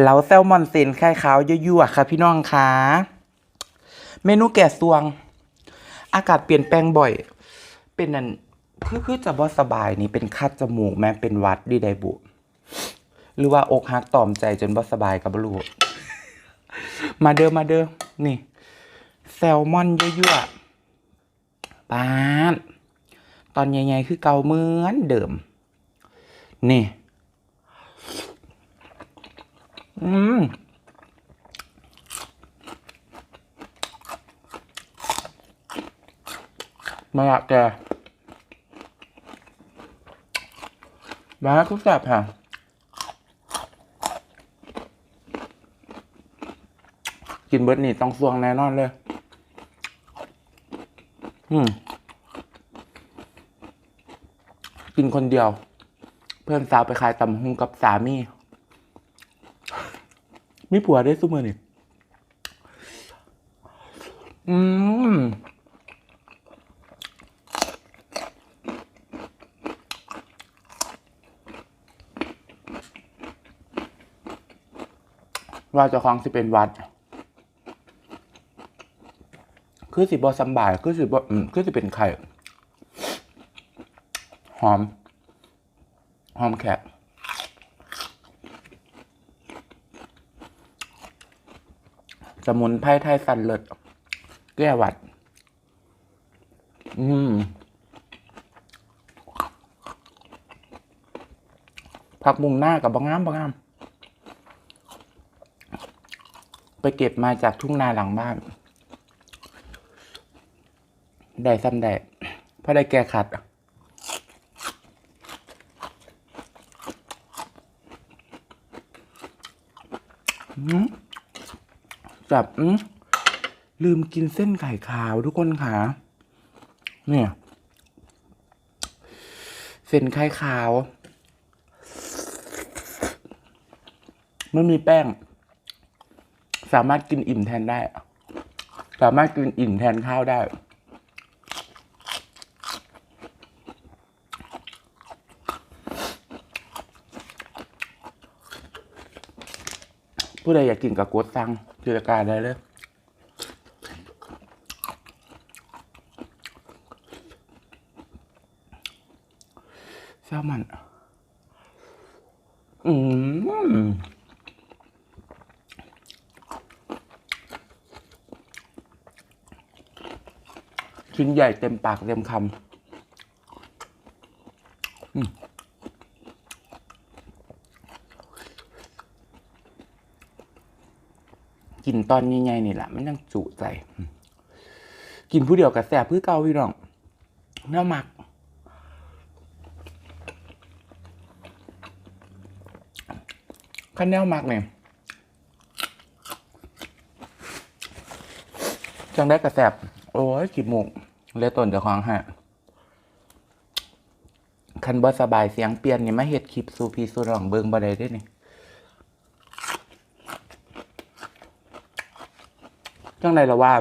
เหลาแซลมอนเซนไข่ขาวยั่วๆค่ะพี่น้องค่ะเมนูแกะซวง อากาศเปลี่ยนแปลงบ่อย เป็นนั่นคือคือจะบ่สบายนี่เป็นคัดจมูกแม้เป็นวัดดีไดบุหรือว่าอกหักตอมใจจนบ่สบายกับบลูมาเด้อมาเด้อนี่ แซลมอนยั่วๆปานตอนใหญ่ๆคือเก่าเหมือนเดิม นี่ อืมมาละแกมาทุกสับค่ะ กินเบิร์ดนี่ต้องสวงแน่นอนเลย อืม กินคนเดียว เพื่อนสาวไปขายตำหุงกับสามี มีผัวได้ซุมือนี่อืมว่าเจะคลองสิเป็นวัด คือสิบอสบายคือสิบอืมคือสิเป็นไข่ หอม หอมแขก มุนไพรไทยสันเลิศแก้หวัด อืมผักมุงหน้ากับบางงามบางงาม ไปเก็บมาจากทุ่งนาหลังบ้าน ได้ซ้ำได้เพราะได้แก้ขัดอืม แบบลืมกินเส้นไข่ขาวทุกคนค่ะ เนี่ย เส้นไข่ขาวไม่มีแป้ง สามารถกินอิ่มแทนได้ สามารถกินอิ่มแทนข้าวได้ ผู้ใดอยากกินกับกดสั่งกิจการได้เลยแซลมอนอืมชิ้นใหญ่เต็มปากเต็มคำอืม กินตอนใหญ่ๆนี่แหละมันยังจุใจ กินผู้เดียวกับแสบพื่อเกาพี่น้องเนื้อหมักข้าวเนียวหมักเนี่ยจังได้กระแสบ โอ้ยขีดหมูกเลือต้นเจะคลองฮะคันบ่สบายเสียงเปลี่ยนนี่มาเฮ็ดคลิปสูพีสู่น้องเบิงบ่ได้เด้นี่ จังไดละว่า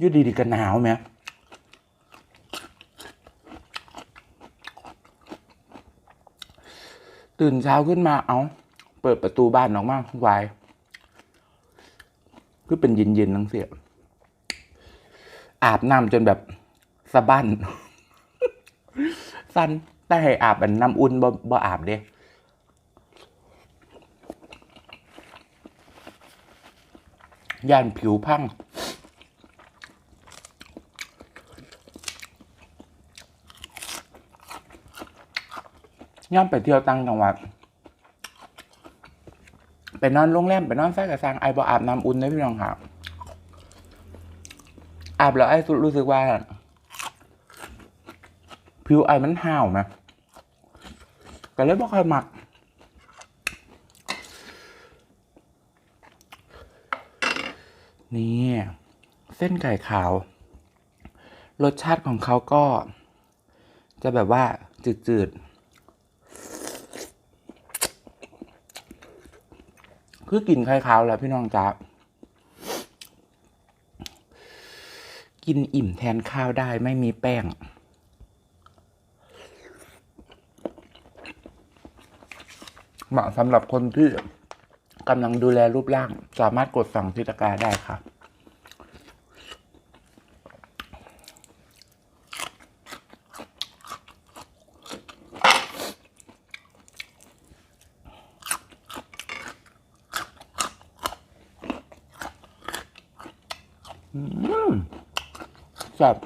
ยู่ดีๆก็หนาวแหมตื่นเช้าขึ้นมาเอาเปิดประตูบ้านออกมาวายคือเป็นเย็นๆนังเสียอาบน้ำจนแบบสะบั้นสั้นแต่ให้อาบอันน้ำอุ่นบ่บ่อาบเด้ ย่านผิวพังย่อมไปเที่ยวตังจังหวัดไปนอนโรงแรมไปนอนไฟกระซังไอบ่อาบน้ำอุ่นได้พี่น้องครับอาบแล้วไอ้สุดรู้สึกว่า ผิวไอมันห่าวไหมก็เลยบ่ค่อยมัก นี่เส้นไก่ขาว รสชาติของเขาก็ จะแบบว่าจืดๆ คือกลิ่นไข่ขาวแล้วพี่น้องจ๊ะกินอิ่มแทนข้าวได้ไม่มีแป้ง เหมาะสำหรับคนที่ กำลังดูแลรูปร่าง สามารถกดสั่งที่ตะกร้าได้ค่ะอืมแซ่บ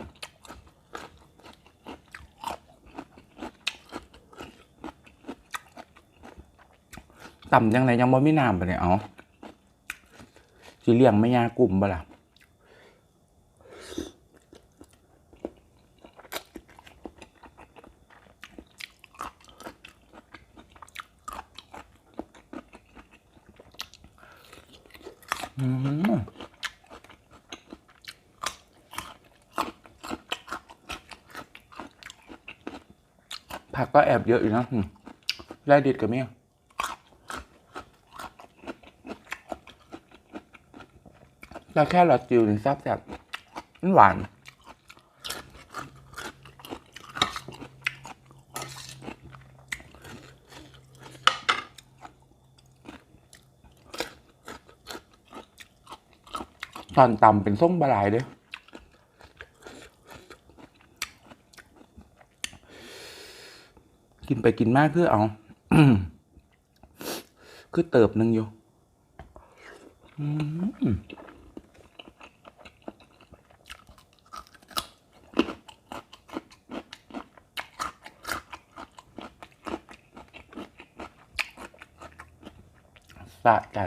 ต่ำยังไงยังบ่มีน้ำไปเนี่ยเอาสิเลี้ยงไม่ยากลุ่มบ่ล่ะอืมผักก็แอบเยอะอยู่นะอืมแร่ดิดกับเมี่ย แล้วแค่หลอดจิวนี่ซับแบบมันหวานตอนตำเป็นส้มบลายเด้กินไปกินมากคือเอา คือเติบหนึ่งอยู่ สะใจ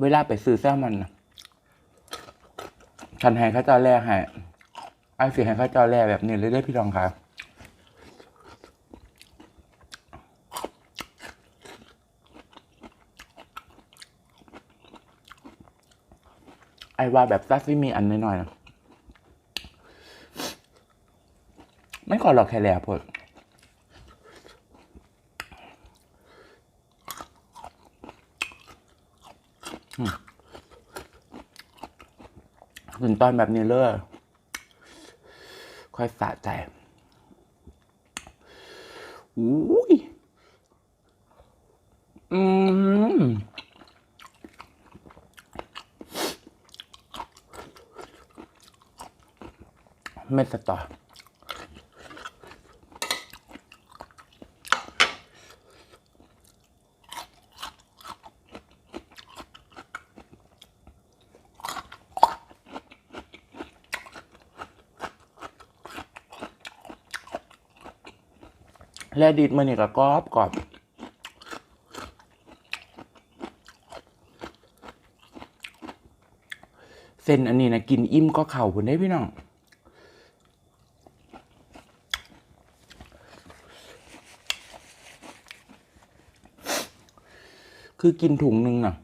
เวลาไปซื้อแซลมอนฉันให้เข้าเจ้าแรกให้ไอ้สิให้เข้าเจ้าแรกแบบนี้เลยได้พี่รองครับไอ้ว่าแบบซัสซิมีอันน้อยๆนะไม่ก่อหรอกแค่แหล่พดอืมถึงต อนแบบนี้เลยค่อยสะใจอุ้ยอืมเม็ดสตอ แลดิดมันนี่ก็กรอบกรอบเส้นอันนี้นะกินอิ่มก็เข่าผนได้พี่น้องคือกินถุงหนึ่งน่ะ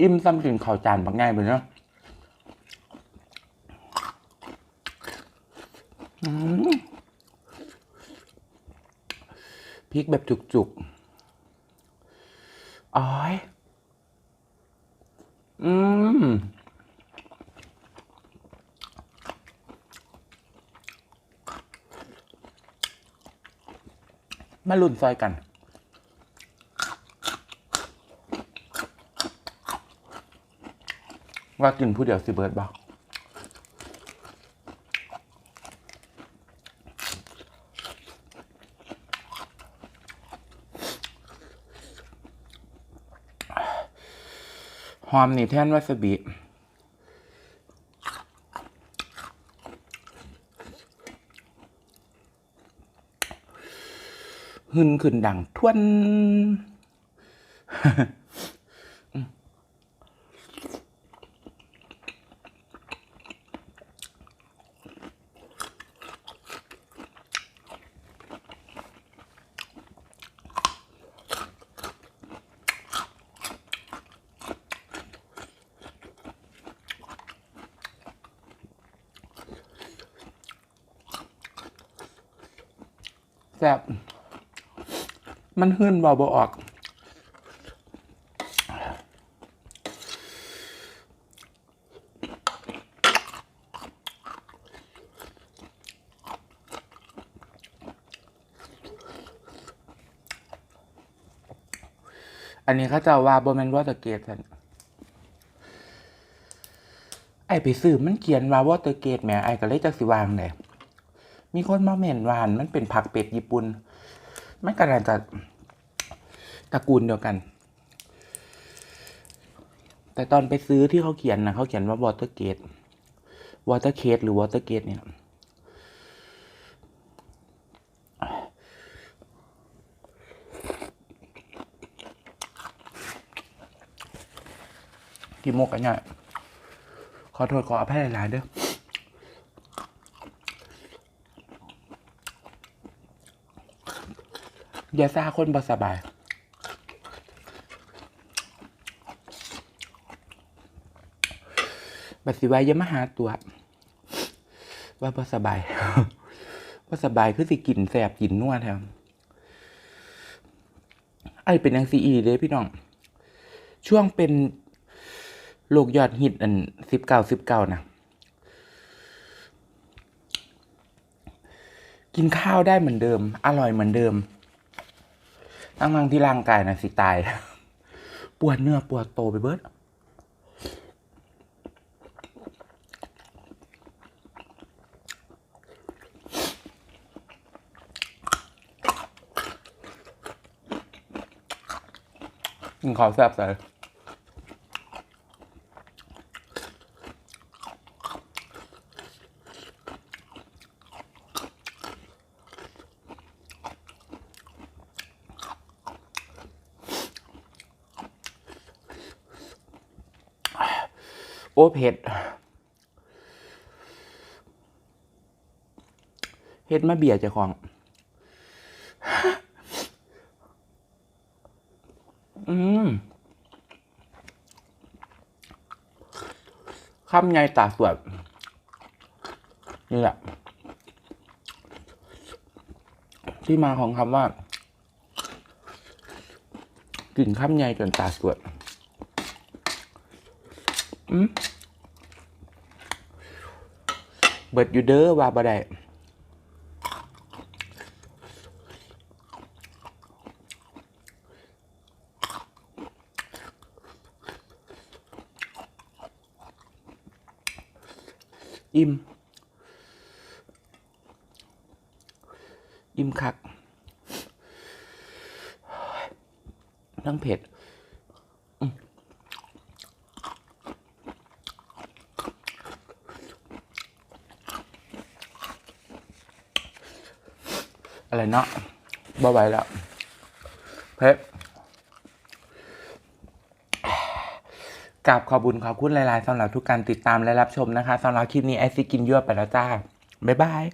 อิ่มซ้ำกินข้าวจานบางง่ายไปเนาะอืมพ ริกแบบจุกๆอ้อยอืมมาลุ่นซอยกัน ว่ากินผู้เดียวสิเบิร์ดบอก หอมนี่แท่นวาซาบิหึนขึ้นดังทวน แซ่บมันหื่นเบาบออก อันนี้เขาจะว่าโบแมนวอเตอร์เกตสันไอไปซื้อมันเขียนว่าวอเตอร์เกตแม่ไอก็เลยจะสิวางเลย มีคนมาเม่นวาหันมันเป็นผักเป็ดญี่ปุ่นมันก็น่าจะตระกูลเดียวกัน แต่ตอนไปซื้อที่เขาเขียนนะเขาเขียนว่าวอเตอร์เกตวอเตอร์เคสหรือวอเตอร์เกตเนี่ยกินโมกกันเนี่ยขอโทษขออภัยหลายๆเด้อ อย่าซ่าคนบ่สบายบัสิไว้อย่ามาหาตัว ว่าบ่สบายบ่สบายคือสิกลิ่นแสบกลิ่นนัวแถวไอเป็นยังซีอีเด้พี่น้อง ช่วงเป็นโลกยอดฮิตอันสิบเก้าสิบเก้านะกินข้าวได้เหมือนเดิม อร่อยเหมือนเดิม ทั้งทางที่ร่างกายนะสิตาย ปวดเนื้อปวดโตไปเบิดกินข้าวแซ่บใส่ เผ็ดเฮ็ดมาเบียดเจ้าของ อืมคำไงตาสวดนี่แหละ ที่มาของคำว่ากลิ่นข้ามใหญ่จนตาสวด อืม เบิดอยู่เด้อว่าบ่ได้อิ่ม อิ่มคักทั้งเผ็ด อะไรเนาะบ่ไหวแล้วเพชรกราบขอบุญขอบคุณหลาย ๆสำหรับทุกการติดตามและรับชมนะคะสำหรับคลิปนี้ไอซิกินยั่วไปแล้วจ้า บ๊ายบาย